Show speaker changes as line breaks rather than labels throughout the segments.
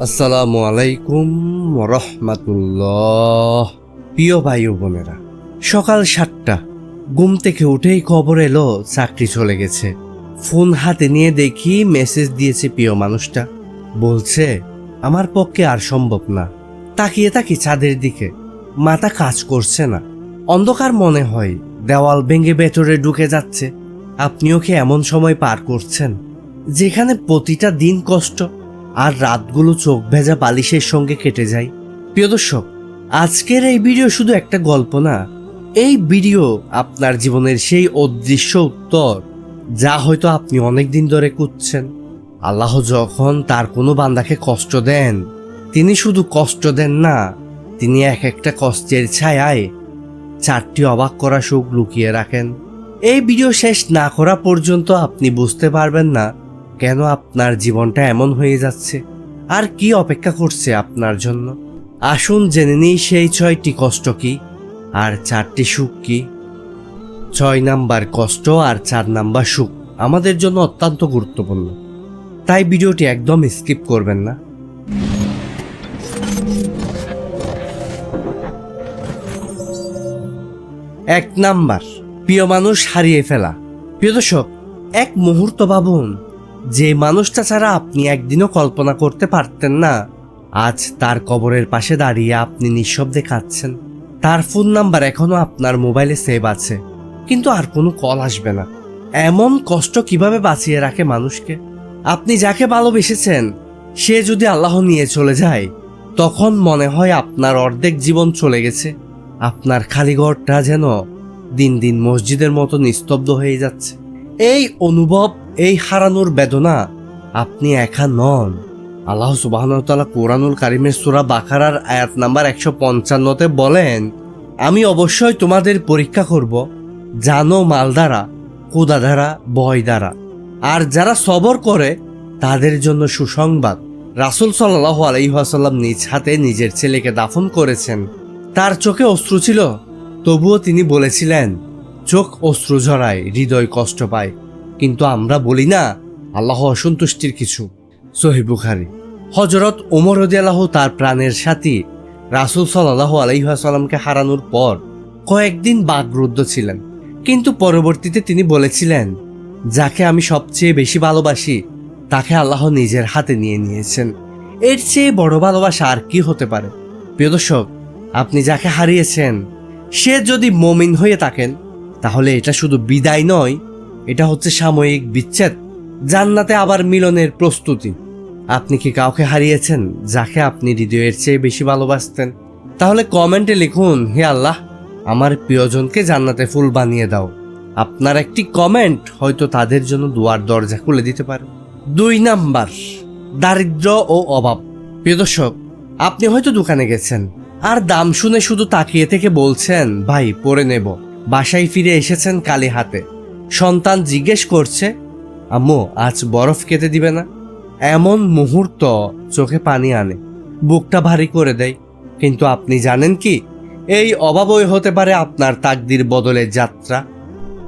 আসসালামু আলাইকুম রহমাতুল্লাহ প্রিয় ভাই বোনেরা সকাল সাতটা ঘুম থেকে উঠেই খবর এলো চাকরি চলে গেছে ফোন হাতে নিয়ে দেখি মেসেজ দিয়েছে প্রিয় মানুষটা বলছে আমার পক্ষে আর সম্ভব না তাকিয়ে তাকি চাঁদের দিকে মাথা কাজ করছে না অন্ধকার মনে হয় দেওয়াল ভেঙে ভেতরে ঢুকে যাচ্ছে আপনিও কি এমন সময় পার করছেন? যেখানে প্রতিটা দিন কষ্ট আর রাতগুলো চোখ ভেজা বালিশের সঙ্গে কেটে যায়। প্রিয় দর্শক, আজকের এই ভিডিও শুধু একটা গল্প না, এই ভিডিও আপনার জীবনের সেই অদৃশ্য উত্তর যা হয়তো আপনি অনেক দিন ধরে খুঁজছেন। আল্লাহ যখন তার কোনো বান্দাকে কষ্ট দেন, তিনি শুধু কষ্ট দেন না, তিনি এক একটা কষ্টের ছায়ায় চারটি অবাক করা সুখ লুকিয়ে রাখেন। এই ভিডিও শেষ না করা পর্যন্ত আপনি বুঝতে পারবেন না কেন আপনার জীবনটা এমন হয়ে যাচ্ছে আর কি অপেক্ষা করছে আপনার জন্য। আসুন জেনে নিই সেই ছয়টি কষ্ট কি আর চারটি সুখ কি। ছয় নাম্বার কষ্ট আর চার নাম্বার সুখ আমাদের জন্য অত্যন্ত গুরুত্বপূর্ণ। তাই ভিডিওটি একদম স্কিপ করবেন না। এক নাম্বার প্রিয় মানুষ হারিয়ে ফেলা। প্রিয় দর্শক, এক মুহূর্ত ভাবুন, যে মানুষটা ছাড়া আপনি একদিনও কল্পনা করতে পারতেন না, আজ তার কবরের পাশে দাঁড়িয়ে আপনি নিঃশব্দে কাঁদছেন। তার ফোন নাম্বার এখনও আপনার মোবাইলে সেভ আছে, কিন্তু আর কোনো কল আসবে না। এমন কষ্ট কীভাবে বাঁচিয়ে রাখে মানুষকে? আপনি যাকে ভালোবেসেছেন, সে যদি আল্লাহ নিয়ে চলে যায়, তখন মনে হয় আপনার অর্ধেক জীবন চলে গেছে। আপনার খালি ঘরটা যেন দিন দিন মসজিদের মতো নিস্তব্ধ হয়ে যাচ্ছে। এই অনুভব, এই হারানোর বেদনা আপনি একা নন। আল্লাহ সুবাহতাল্লাহ কোরআনুল কারিমের সুরা বাখারার আয়াত নাম্বার একশো পঞ্চান্নতে বলেন, আমি অবশ্যই তোমাদের পরীক্ষা করব, জানো মাল দ্বারা কোদা বয় দ্বারা আর যারা সবর করে, তাদের জন্য সুসংবাদ। রাসুল সাল্লাহ আলহিহাসাল্লাম নিজ হাতে নিজের ছেলেকে দাফন করেছেন। তার চোখে অশ্রু ছিল। তবুও তিনি বলেছিলেন, চোখ অশ্রু ঝরায়, হৃদয় কষ্ট পায়। কিন্তু আমরা বলি না, আল্লাহ অসন্তুষ্টির কিছু। সহি বুখারি। হজরত ওমর রদিয়াল্লাহ তার প্রাণের সাথী রাসুল সাল্লাহ আলহিহাসাল্লামকে হারানোর পর কয়েকদিন বাগরুদ্ধ ছিলেন। কিন্তু পরবর্তীতে তিনি বলেছিলেন, যাকে আমি সবচেয়ে বেশি ভালোবাসি, তাকে আল্লাহ নিজের হাতে নিয়ে নিয়েছেন। এর চেয়ে বড় ভালোবাসা আর কি হতে পারে? প্রিয় দর্শক, আপনি যাকে হারিয়েছেন সে যদি মমিন হয়ে থাকেন, তাহলে এটা শুধু বিদায় নয়, এটা হচ্ছে সাময়িক বিচ্ছেদ, জান্নাতে আবার মিলনের প্রস্তুতি। আপনি কি কাউকে হারিয়েছেন যাকে আপনি হৃদয়ের চেয়ে বেশি ভালোবাসতেন? তাহলে কমেন্টে লিখুন, হে আল্লাহ, আমার প্রিয়জনকে জান্নাতে ফুল বানিয়ে দাও। আপনার একটি কমেন্ট হয়তো তাদের জন্য দুয়ার দরজা খুলে দিতে পারে। দুই নাম্বার, দারিদ্র ও অভাব। প্রিয় দর্শক, আপনি হয়তো দোকানে গেছেন আর দাম শুনে শুধু তাকিয়ে থেকে বলছেন, ভাই, পরে নেব। বাসায় ফিরে এসেছেন কালি হাতে। সন্তান জিজ্ঞেস করছে, আম্মু, আজ বরফ কেটে দিবে না? এমন মুহূর্ত চোখে পানি আনে। বুকটা ভারী করে দেয়। কিন্তু আপনি জানেন কি, এই অভাবই হতে পারে আপনার তাকদির বদলের যাত্রা।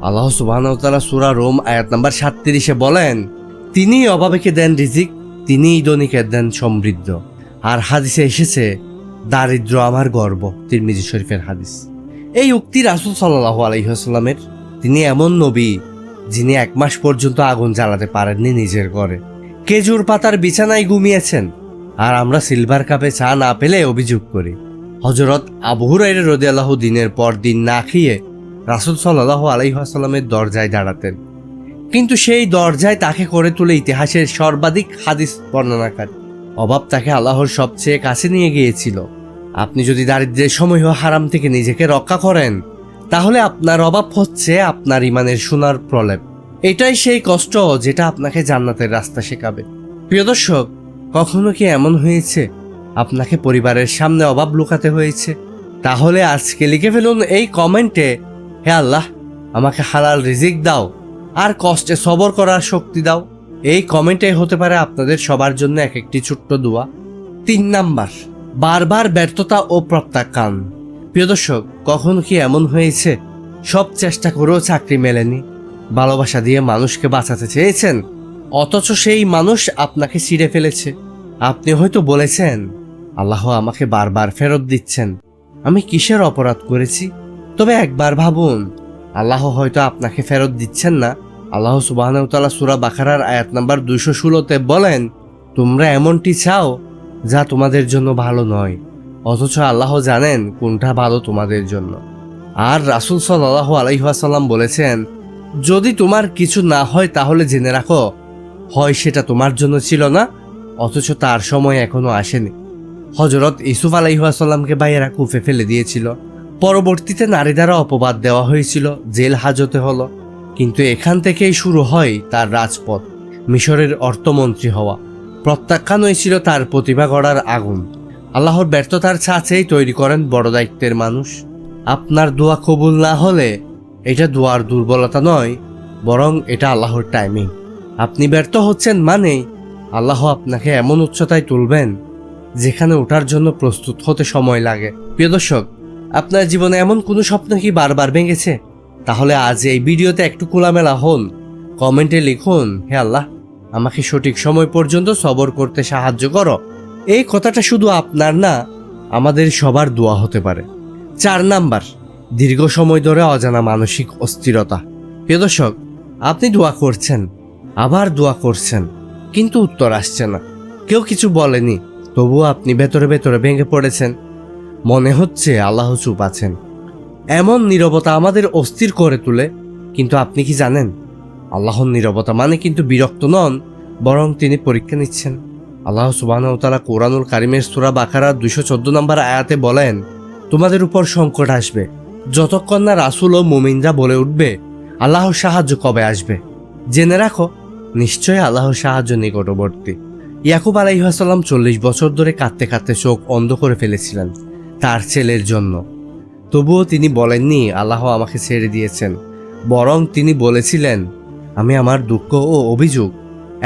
আল্লাহ সুবাহতালা সুরা রোম আয়াত নাম্বার সাতত্রিশে বলেন, তিনিই অভাবেকে দেন রিজিক, তিনিই ধনীকে দেন সমৃদ্ধ। আর হাদিসে এসেছে দারিদ্র আমার গর্ব, তিরমিজি শরীফের হাদিস। এই উক্তি রাসুল সাল্লাহ আলহিহাস্লামের তিনি এমন নবী, যিনি এক মাস পর্যন্ত আগুন জ্বালাতে পারেননি নিজের ঘরে। কেজুর পাতার বিছানায় ঘুমিয়েছেন, আর আমরা সিলভার কাপে চা না পেলে অভিযোগ করি। হজরত আবহুরাইরে রদি আল্লাহ দিনের পর দিন না খেয়ে রাসুল সাল্লাহ আলহিহাস্লামের দরজায় দাঁড়াতেন। কিন্তু সেই দরজায় তাকে করে তুলে ইতিহাসের সর্বাধিক হাদিস বর্ণনাকারী। অভাব তাকে আল্লাহর সবচেয়ে কাছে নিয়ে গিয়েছিল। আপনি যদি দারিদ্রের সময়ও হারাম থেকে নিজেকে রক্ষা করেন, তাহলে আপনার অভাব হচ্ছে আপনার ইমানের সোনার প্রলেপ। এটাই সেই কষ্ট যেটা আপনাকে জান্নাতের রাস্তা শেখাবে। প্রিয় দর্শক, কখনো কি এমন হয়েছে? আপনাকে পরিবারের সামনে অভাব লুকাতে হয়েছে? তাহলে আজকে লিখে ফেলুন এই কমেন্টে, হে আল্লাহ, আমাকে হালাল রিজিক দাও, আর কষ্টে সবর করার শক্তি দাও। এই কমেন্টে হতে পারে আপনাদের সবার জন্য এক একটি ছোট্ট দোয়া। তিন নাম্বার বারবার ব্যর্থতা ও প্রত্যাখ্যান। প্রিয় দর্শক, কখনো কি এমন হয়েছে? সব চেষ্টা করেও চাকরি মেলেনি। ভালোবাসা দিয়ে মানুষকে বাঁচাতে চেয়েছেন? অথচ সেই মানুষ আপনাকে ছিঁড়ে ফেলেছে। আপনি হয়তো বলেছেন, আল্লাহ আমাকে বারবার ফেরত দিচ্ছেন। আমি কিসের অপরাধ করেছি? তবে একবার ভাবুন, আল্লাহ হয়তো আপনাকে ফেরত দিচ্ছেন না। আল্লাহ সুবাহতাল্লাহ সুরা বাখারার আয়াত নাম্বার দুইশো ষোলোতে বলেন, তোমরা এমনটি চাও যা তোমাদের জন্য ভালো নয়। অথচ আল্লাহ জানেন কোনটা ভালো তোমাদের জন্য। আর রাসুল সাল্লাহ আলাইহাসাল্লাম বলেছেন, যদি তোমার কিছু না হয় তাহলে জেনে রাখো, হয় সেটা তোমার জন্য ছিল না, অথচ তার সময় এখনও আসেনি। হজরত ইসুফ আলাইহাসাল্লামকে বাইরা কুফে ফেলে দিয়েছিল। পরবর্তীতে নারী দ্বারা অপবাদ দেওয়া হয়েছিল, জেল হাজতে হলো। কিন্তু এখান থেকেই শুরু হয় তার রাজপথ, মিশরের অর্থমন্ত্রী হওয়া। প্রত্যাখ্যান হয়েছিল তার প্রতিভা গড়ার আগুন। আল্লাহর ব্যর্থতার ছাঁচেই তৈরি করেন বড় দায়িত্বের মানুষ। আপনার দোয়া কবুল না হলে এটা দোয়ার দুর্বলতা নয়, বরং এটা আল্লাহর টাইমিং আপনি ব্যর্থ হচ্ছেন মানেই আল্লাহ আপনাকে এমন উচ্চতায় তুলবেন যেখানে ওঠার জন্য প্রস্তুত হতে সময় লাগে। প্রিয় দর্শক, আপনার জীবনে এমন কোনো স্বপ্ন কি বারবার ভেঙেছে? তাহলে আজ এই ভিডিওতে একটু খোলামেলা হন। কমেন্টে লিখুন, হে আল্লাহ। আমাকে সঠিক সময় পর্যন্ত সবর করতে সাহায্য করো। এই কথাটা শুধু আপনার না, আমাদের সবার দোয়া হতে পারে। চার নাম্বার, দীর্ঘ সময় ধরে অজানা মানসিক অস্থিরতা। প্রিয় দর্শক, আপনি দোয়া করছেন, আবার দোয়া করছেন, কিন্তু উত্তর আসছে না। কেউ কিছু বলেনি, তবুও আপনি ভেতরে ভেতরে ভেঙে পড়েছেন। মনে হচ্ছে আল্লাহ চুপ আছেন। এমন নীরবতা আমাদের অস্থির করে তোলে, কিন্তু আপনি কি জানেন? আল্লাহর নীরবতা মানে কিন্তু বিরক্ত নন, বরং তিনি পরীক্ষা নিচ্ছেন। আল্লাহ সুবাহতালা কোরআনুল কারিমের সুরা বাকারা দুইশো চোদ্দ নম্বর আয়াতে বলেন, তোমাদের উপর সংকট আসবে। যতক্ষণ না রাসুল ও মুমিনরা বলে উঠবে, আল্লাহর সাহায্য কবে আসবে? জেনে রাখো, নিশ্চয়ই আল্লাহর সাহায্য নিকটবর্তী। ইয়াকুব আলাইহাসাল্লাম চল্লিশ বছর ধরে কাঁদতে কাঁদতে চোখ অন্ধ করে ফেলেছিলেন তার ছেলের জন্য। তবুও তিনি বলেননি, আল্লাহ আমাকে ছেড়ে দিয়েছেন। বরং তিনি বলেছিলেন আমি আমার দুঃখ ও অভিযোগ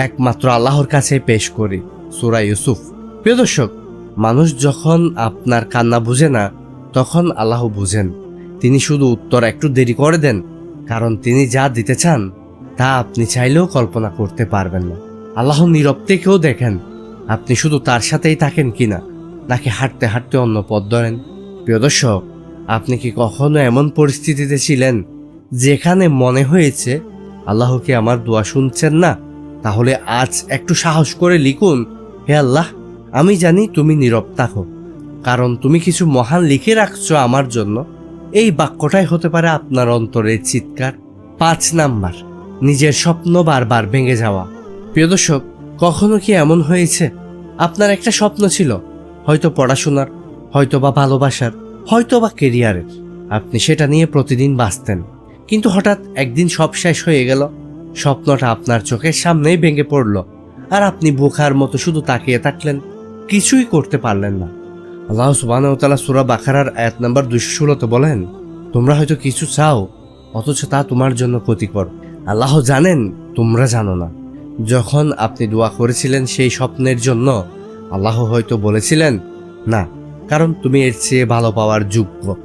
একমাত্র আল্লাহর কাছে পেশ করি, সুরা ইউসুফ। প্রিয় দর্শক, মানুষ যখন আপনার কান্না বুঝে না, তখন আল্লাহ বুঝেন। তিনি শুধু উত্তর একটু দেরি করে দেন, কারণ তিনি যা দিতে চান, তা আপনি চাইলেও কল্পনা করতে পারবেন না। আল্লাহ নীরব থেকেও দেখেন, আপনি শুধু তার সাথেই থাকেন কি না, নাকি হাঁটতে হাঁটতে অন্য পথ ধরেন। প্রিয় দর্শক, আপনি কি কখনো এমন পরিস্থিতিতে ছিলেন, যেখানে মনে হয়েছে আল্লাহ কি আমার দোয়া শুনছেন না? তাহলে আজ একটু সাহস করে লিখুন, হে আল্লাহ, আমি জানি তুমি নীরব থাকো, কারণ তুমি কিছু মহান লিখে রাখছো আমার জন্য। এই বাক্যটাই হতে পারে আপনার অন্তরের চিৎকার। পাঁচ নাম্বার, নিজের স্বপ্ন বারবার ভেঙে যাওয়া। প্রিয় দর্শক, কখনো কি এমন হয়েছে? আপনার একটা স্বপ্ন ছিল, হয়তো পড়াশোনার হয়তো বা ভালোবাসার হয়তো বা কেরিয়ারের আপনি সেটা নিয়ে প্রতিদিন বাঁচতেন। কিন্তু হঠাৎ একদিন সব শেষ হয়ে গেল। স্বপ্নটা আপনার চোখের সামনেই ভেঙে পড়ল। আর আপনি বোখার মতো শুধু তাকিয়ে থাকলেন, কিছুই করতে পারলেন না। আল্লাহ সুবাহতালা সুরা বাখারার আয়াত নাম্বার দুশো ষোলোতে বলেন, তোমরা হয়তো কিছু চাও, অথচ তা তোমার জন্য ক্ষতিকর। আল্লাহ জানেন, তোমরা জানো না। যখন আপনি দোয়া করেছিলেন সেই স্বপ্নের জন্য, আল্লাহ হয়তো বলেছিলেন, না, কারণ তুমি এর চেয়ে ভালো পাওয়ার যোগ্য।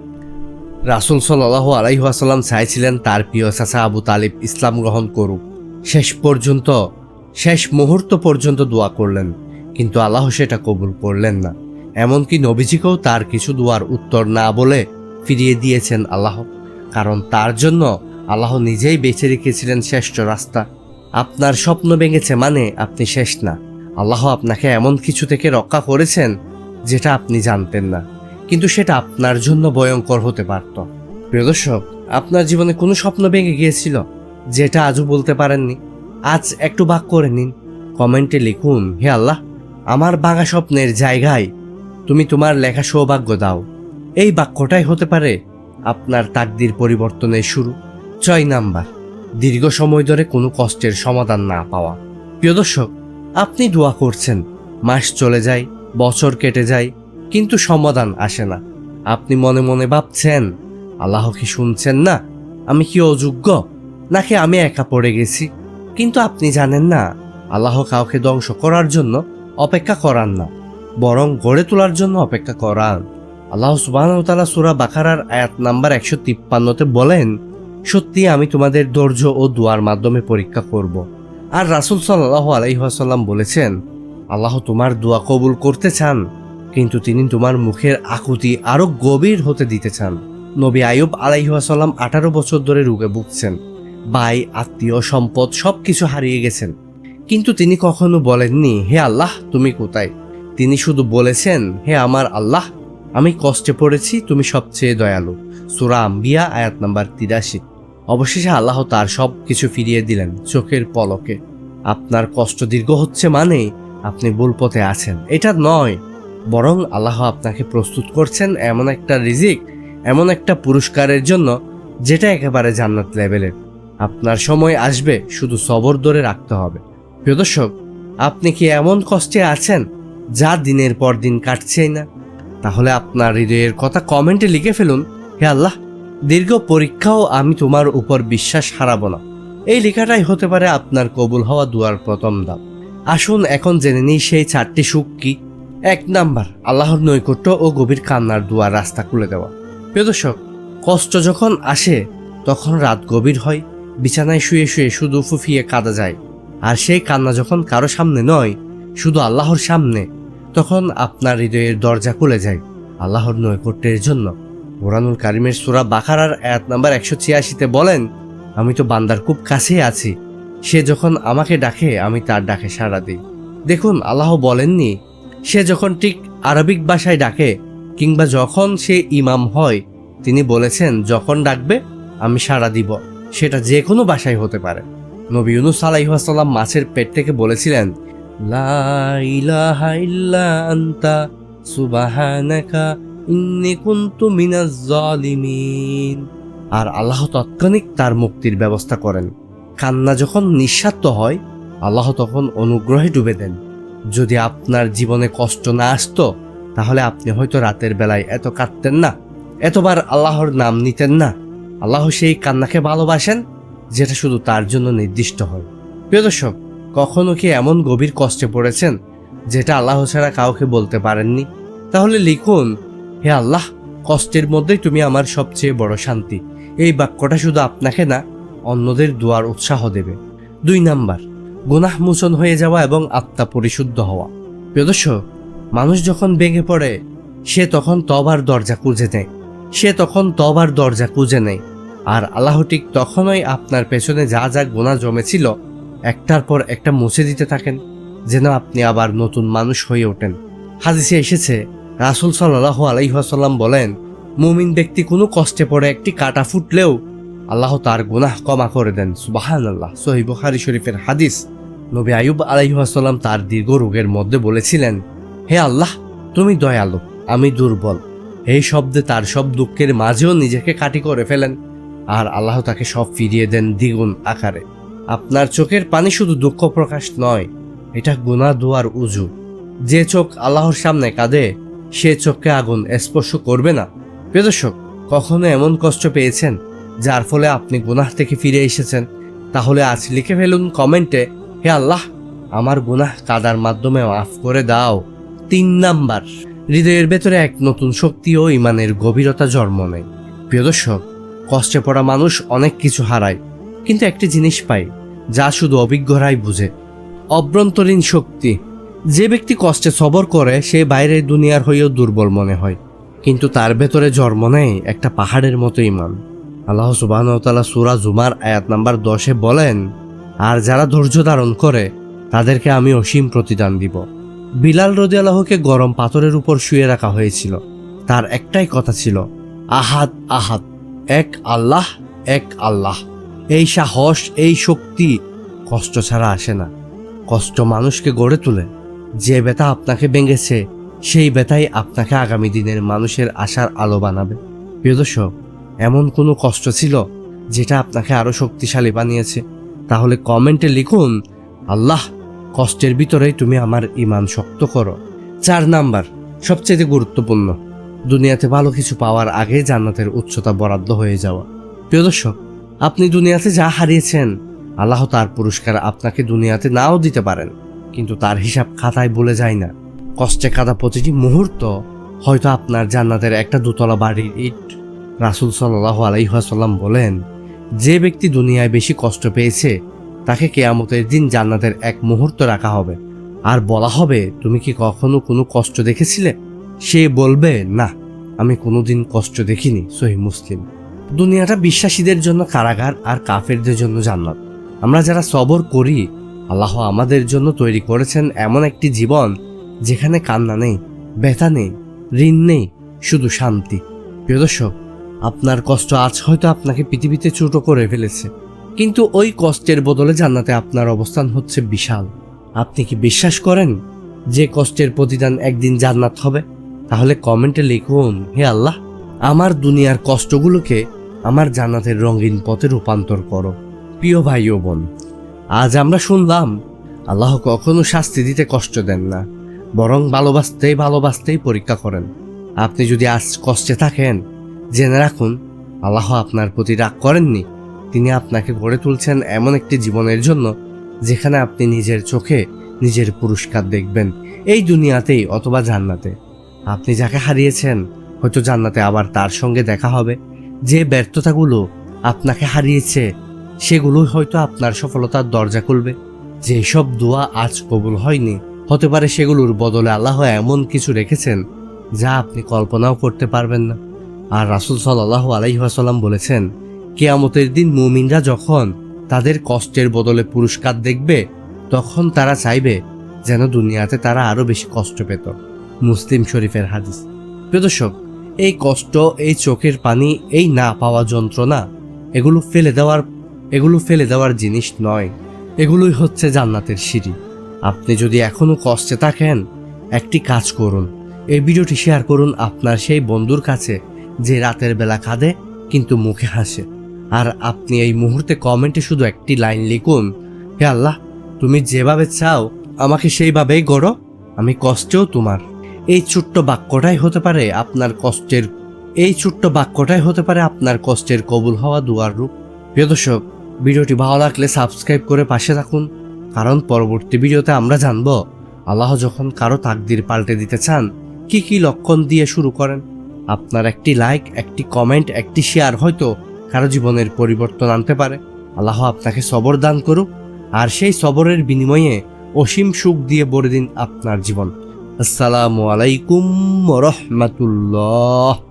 রাসুল সাল্লাহ আলাইহাসাল্লাম চাইছিলেন তার প্রিয় চাচা আবু তালিব ইসলাম গ্রহণ করুক। শেষ পর্যন্ত, শেষ মুহূর্ত পর্যন্ত দোয়া করলেন, কিন্তু আল্লাহ সেটা কবুল করলেন না। এমনকি নবীজিকেও তার কিছু দোয়ার উত্তর না বলে ফিরিয়ে দিয়েছেন আল্লাহ। কারণ তার জন্য আল্লাহ নিজেই বেছে রেখেছিলেন শ্রেষ্ঠ রাস্তা। আপনার স্বপ্ন ভেঙেছে মানে আপনি শেষ না। আল্লাহ আপনাকে এমন কিছু থেকে রক্ষা করেছেন, যেটা আপনি জানতেন না। কিন্তু সেটা আপনার জন্য ভয়ঙ্কর হতে পারত। প্রিয় দর্শক, আপনার জীবনে কোনো স্বপ্ন ভেঙে গিয়েছিল, যেটা আজও বলতে পারেননি? আজ একটু বাক করে নিন। কমেন্টে লিখুন, হে আল্লাহ, আমার বাঘা স্বপ্নের জায়গায় তুমি তোমার লেখা সৌভাগ্য দাও। এই বাক্যটাই হতে পারে আপনার তাকদির পরিবর্তনের শুরু। ছয় নাম্বার, দীর্ঘ সময় ধরে কোনো কষ্টের সমাধান না পাওয়া। প্রিয় দর্শক, আপনি দোয়া করছেন, মাস চলে যায়, বছর কেটে যায় কিন্তু সমাধান আসে না। আপনি মনে মনে ভাবছেন, আল্লাহ কি শুনছেন না? আমি কি অযোগ্য? নাকি আমি একা পড়ে গেছি? কিন্তু আপনি জানেন না, আল্লাহ কাউকে ধ্বংস করার জন্য অপেক্ষা করান না, বরং গড়ে তোলার জন্য অপেক্ষা করান। আল্লাহ সুবাহ সুরা বাখারার আয়াত নাম্বার একশো তিপ্পান্নতে বলেন, সত্যি আমি তোমাদের ধৈর্য ও দুয়ার মাধ্যমে পরীক্ষা করব। আর রাসুল সাল্লাহ আলাইহাসাল্লাম বলেছেন, আল্লাহ তোমার দোয়া কবুল করতে চান কিন্তু তিনি তোমার মুখের আকুতি আরও গভীর হতে দিতে চান। নবী আয়ুব আলাইহাসাল্লাম আঠারো বছর ধরে রোগে ভুগছেন। ভাই আত্মীয়, সম্পদ সব কিছু হারিয়ে গেছেন। কিন্তু তিনি কখনো বলেননি, হে আল্লাহ, তুমি কোথায়? তিনি শুধু বলেছেন, হে আমার আল্লাহ, আমি কষ্টে পড়েছি, তুমি সবচেয়ে দয়ালু। সুরা আম্বিয়া, আয়াত নাম্বার তিরাশি। অবশেষে আল্লাহ তার সব কিছু ফিরিয়ে দিলেন চোখের পলকে। আপনার কষ্ট দীর্ঘ হচ্ছে মানে আপনি ভুল পথে আছেন। এটা নয় বরং আল্লাহ আপনাকে প্রস্তুত করছেন এমন একটা রিজিক, এমন একটা পুরস্কারের জন্য, যেটা একেবারে জান্নাত লেভেলের। আপনার সময় আসবে, শুধু সবর ধরে রাখতে হবে। প্রিয় দর্শক, আপনি কি এমন কষ্টে আছেন যা দিনের পর দিন কাটছেই না? তাহলে আপনার হৃদয়ের কথা কমেন্টে লিখে ফেলুন, হে আল্লাহ, দীর্ঘ পরীক্ষাও আমি তোমার উপর বিশ্বাস হারাবো না। এই লেখাটাই হতে পারে আপনার কবুল হওয়া দুয়ার প্রথম ধাপ। আসুন এখন জেনে নিই সেই চারটি সুখ কি। এক নাম্বার, আল্লাহর নৈকট্য ও গভীর কান্নার দুয়ার রাস্তা খুলে দেওয়া। প্রিয় দর্শক, কষ্ট যখন আসে, তখন রাত গভীর হয়, বিছানায় শুয়ে শুয়ে শুধু ফুফিয়ে কাঁদা যায়। আর সেই কান্না যখন কারও সামনে নয়, শুধু আল্লাহর সামনে, তখন আপনার হৃদয়ের দরজা খুলে যায় আল্লাহর নৈকট্যের জন্য। কোরআনুল কারিমের সুরা বাখারার এক নাম্বার একশো ছিয়াশিতে বলেন, আমি তো বান্দার খুব কাছেই আছি। সে যখন আমাকে ডাকে, আমি তার ডাকে সাড়া দিই। দেখুন, আল্লাহ বলেননি সে যখন ঠিক আরবিক ভাষায় ডাকে, কিংবা যখন সে ইমাম হয়, তিনি বলেছেন, যখন ডাকবে, আমি সাড়া দিব। সেটা যে কোনো ভাষায় হতে পারে। নবী ইউনুস আলাইহাসাল্লাম মাছের পেট থেকে বলেছিলেন আর আল্লাহ তৎক্ষণিক তার মুক্তির ব্যবস্থা করেন। কান্না যখন নিঃস্বার্থ হয়, আল্লাহ তখন অনুগ্রহে ডুবে দেন। যদি আপনার জীবনে কষ্ট না আসতো, তাহলে আপনি হয়তো রাতের বেলায় এত কাঁদতেন না, এতবার আল্লাহর নাম নিতেন না। আল্লাহ সেই কান্নাকে ভালোবাসেন, যেটা শুধু তার জন্য নির্দিষ্ট হয়। প্রিয় দর্শক, কখনো কি এমন গভীর কষ্টে পড়েছেন, যেটা আল্লাহ ছাড়া কাউকে বলতে পারেননি? তাহলে লিখুন, হে আল্লাহ, কষ্টের মধ্যেই তুমি আমার সবচেয়ে বড় শান্তি। এই বাক্যটা শুধু আপনাকে না, অন্যদের দুয়ার উৎসাহ দেবে। দুই নাম্বার গুনাহ মোচন হয়ে যাওয়া এবং আত্মা পরিশুদ্ধ হওয়া। প্রিয় দর্শক, মানুষ যখন ভেঙে পড়ে, সে তখন তবার দরজা খুঁজে নেয়। সে তখন তবার দরজা খুঁজে নেয়। আর আল্লাহ ঠিক তখনই আপনার পেছনে যা যা গোনা জমেছিল, একটার পর একটা মুছে দিতে থাকেন, যেন আপনি আবার নতুন মানুষ হয়ে ওঠেন। হাদিসে এসেছে, রাসুল সাল্লাহ আলাইহাসাল্লাম বলেন, মুমিন ব্যক্তি কোনো কষ্টে পড়ে একটি কাটা ফুটলেও আল্লাহ তার গুনাহ ক্ষমা করে দেন। সুবাহান আল্লাহ সহি বুখারি শরীফের হাদিস। নবী আয়ুব আলাইহাসাল্লাম তার দীর্ঘ রোগের মধ্যে বলেছিলেন, হে আল্লাহ, তুমি দয়ালু, আমি দুর্বল। এই শব্দে তার সব দুঃখের মাঝেও নিজেকে কাটি করে ফেলেন। আর আল্লাহ তাকে সব ফিরিয়ে দেন দ্বিগুণ আকারে। আপনার চোখের পানি শুধু দুঃখ প্রকাশ নয়, এটা গুণা দোয়ার উজু। যে চোখ আল্লাহর সামনে কাঁদে, সে চোখকে আগুন স্পর্শ করবে না। প্রিয় দর্শক, কখনো এমন কষ্ট পেয়েছেন, যার ফলে আপনি গুনাহ থেকে ফিরে এসেছেন? তাহলে আজ লিখে ফেলুন কমেন্টে হে আল্লাহ, আমার গুনাহ কাদার মাধ্যমে মাফ করে দাও। তিন নাম্বার, হৃদয়ের ভেতরে এক নতুন শক্তি ও ইমানের গভীরতা জন্ম নেয়। প্রিয় দর্শক, কষ্টে পড়া মানুষ অনেক কিছু হারায়, কিন্তু একটি জিনিস পায়, যা শুধু অভিজ্ঞরাই বুঝে। অভ্যন্তরীণ শক্তি, যে ব্যক্তি কষ্টে সবর করে, সে বাইরের দুনিয়ার হয়েও দুর্বল মনে হয়, কিন্তু তার ভেতরে জন্ম নেয় একটা পাহাড়ের মতো ইমান। আল্লাহ সুবাহতালা সুরা জুমার আয়াত নাম্বার দশে বলেন আর যারা ধৈর্য ধারণ করে, তাদেরকে আমি অসীম প্রতিদান দিব। বিলাল রদি গরম পাথরের উপর শুয়ে রাখা হয়েছিল। তার একটাই কথা ছিল, আহাদ আহাদ, এক আল্লাহ এক আল্লাহ। এই সাহস, এই শক্তি কষ্ট ছাড়া আসে না। কষ্ট মানুষকে গড়ে তোলে। যে ব্যথা আপনাকে ভেঙেছে, সেই ব্যথাই আপনাকে আগামী দিনের মানুষের আশার আলো বানাবে। প্রিয় দর্শক, এমন কোনো কষ্ট ছিল যেটা আপনাকে আরও শক্তিশালী বানিয়েছে? তাহলে কমেন্টে লিখুন, আল্লাহ, কষ্টের ভিতরে তুমি আমার ইমান শক্ত করো। চার নাম্বার, সবচেয়ে গুরুত্বপূর্ণ, দুনিয়াতে ভালো কিছু পাওয়ার আগে জান্নাতের উচ্চতা বরাদ্দ হয়ে যাওয়া। প্রিয় দর্শক, আপনি দুনিয়াতে যা হারিয়েছেন, আল্লাহ তার পুরস্কার আপনাকে দুনিয়াতে নাও দিতে পারেন, কিন্তু তার হিসাব খাতায় বলে যায় না। কষ্টে কাদা প্রতিটি মুহূর্ত হয়তো আপনার জান্নাতের একটা দোতলা বাড়ির ইট। রাসুল সাল্লাহ আলাইহাসাল্লাম বলেন যে ব্যক্তি দুনিয়ায় বেশি কষ্ট পেয়েছে, তাকে কেয়ামতের দিন জান্নাতের এক মুহূর্ত রাখা হবে। আর বলা হবে, তুমি কি কখনো কোনো কষ্ট দেখেছিলে? সে বলবে, না, আমি কোনোদিন কষ্ট দেখিনি, সহি মুসলিম। দুনিয়াটা বিশ্বাসীদের জন্য কারাগার আর কাফেরদের জন্য জান্নাত। আমরা যারা সবর করি, আল্লাহ আমাদের জন্য তৈরি করেছেন এমন একটি জীবন যেখানে কান্না নেই, ব্যথা নেই, ঋণ নেই, শুধু শান্তি। প্রিয় দর্শক আপনার কষ্ট আজ হয়তো আপনাকে পৃথিবীতে ছোট করে ফেলেছে। কিন্তু ওই কষ্টের বদলে জান্নাতে আপনার অবস্থান হচ্ছে বিশাল। আপনি কি বিশ্বাস করেন যে কষ্টের প্রতিদান একদিন জান্নাত হবে? তাহলে কমেন্টে লিখুন, হে আল্লাহ, আমার দুনিয়ার কষ্টগুলোকে আমার জান্নাতের রঙিন পথে রূপান্তর করো। প্রিয় ভাই ও বোন, আজ আমরা শুনলাম, আল্লাহ কখনো শাস্তি দিতে কষ্ট দেন না, বরং ভালোবাসতেই ভালোবাসতেই পরীক্ষা করেন। আপনি যদি আজ কষ্টে থাকেন জেনে রাখুন, আল্লাহ আপনার প্রতি রাগ করেননি। তিনি আপনাকে গড়ে তুলছেন এমন একটি জীবনের জন্য, যেখানে আপনি নিজের চোখে নিজের পুরস্কার দেখবেন, এই দুনিয়াতেই অথবা জান্নাতে। আপনি যাকে হারিয়েছেন, হয়তো জান্নাতে আবার তার সঙ্গে দেখা হবে। যে ব্যর্থতাগুলো আপনাকে হারিয়েছে সেগুলোই হয়তো আপনার সফলতার দরজা খুলবে। যেসব দোয়া আজ কবুল হয়নি, হতে পারে সেগুলোর বদলে আল্লাহ এমন কিছু রেখেছেন, যা আপনি কল্পনাও করতে পারবেন না। আর রাসুল সাল্লাহ আলাইহাসাল্লাম বলেছেন, কেয়ামতের দিন মুমিনরা যখন তাদের কষ্টের বদলে পুরস্কার দেখবে, তখন তারা চাইবে যেন দুনিয়াতে তারা আরও বেশি কষ্ট পেত। মুসলিম শরীফের হাদিস। প্রিয় দর্শক, এই কষ্ট, এই চোখের পানি, এই না পাওয়া যন্ত্রণা, এগুলো ফেলে দেওয়ার, এগুলো ফেলে দেওয়ার জিনিস নয়। এগুলোই হচ্ছে জান্নাতের সিঁড়ি। আপনি যদি এখনও কষ্টে থাকেন, একটি কাজ করুন। এই ভিডিওটি শেয়ার করুন আপনার সেই বন্ধুর কাছে যে রাতের বেলা কাঁদে, কিন্তু মুখে হাসে। আর আপনি এই মুহূর্তে কমেন্টে শুধু একটি লাইন লিখুন, হে আল্লাহ, তুমি যেভাবে চাও, আমাকে সেইভাবেই গড়ো, আমি কষ্টেও তোমার। এই ছোট্ট বাক্যটাই হতে পারে আপনার কষ্টের, এই ছোট্ট বাক্যটাই হতে পারে আপনার কষ্টের কবুল হওয়া দুয়ার রূপ। প্রিয় দর্শক, ভিডিওটি ভালো লাগলে সাবস্ক্রাইব করে পাশে থাকুন, কারণ পরবর্তী ভিডিওতে আমরা জানব, আল্লাহ যখন কারও তাকদির পাল্টে দিতে চান, কি কি লক্ষণ দিয়ে শুরু করেন। আপনার একটি লাইক একটি কমেন্ট একটি শেয়ার হয়তো কারও জীবনের পরিবর্তন আনতে পারে। আল্লাহ আপনাকে সবর দান করুক। আর সেই সবরের বিনিময়ে অসীম সুখ দিয়ে ভরে দিন আপনার জীবন। আসসালামু আলাইকুম রহমাতুল্লাহ।